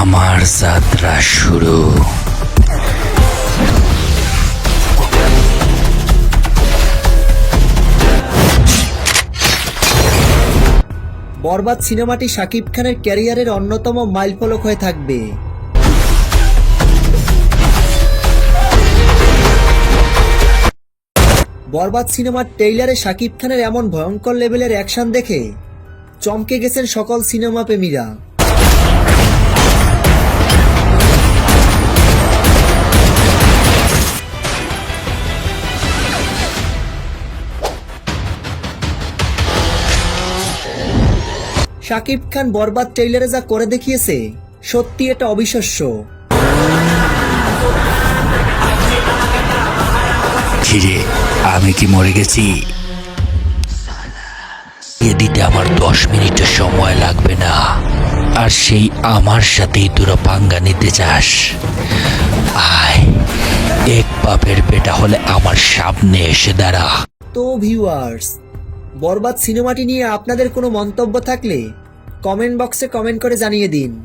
আমার যাত্রা শুরু। বরবাদ সিনেমাটি শাকিব খানের ক্যারিয়ারের অন্যতম মাইলফলক হয়ে থাকবে। বরবাদ সিনেমার ট্রেইলারে শাকিব খানের এমন ভয়ঙ্কর লেভেলের অ্যাকশন দেখে চমকে গেছেন সকল সিনেমা প্রেমীরা শাকিব খান বরবাদ ট্রেইলারে যা করে দেখিয়েছে সত্যি এটা অবিশ্বাস্য। খিরে আমি কি মরে গেছি? দিতে আমার দশ মিনিটের সময় লাগবে না। আর সেই আমার সাথেই তোরা পাঙ্গা নিতে চাস। আয় এক পাপের বেটা হলে আমার সামনে এসে দাঁড়া। তো ভিউয়ার্স বরবাদ সিনেমাটি নিয়ে আপনাদের কোনো মন্তব্য থাকলে কমেন্ট বক্সে কমেন্ট করে জানিয়ে দিন।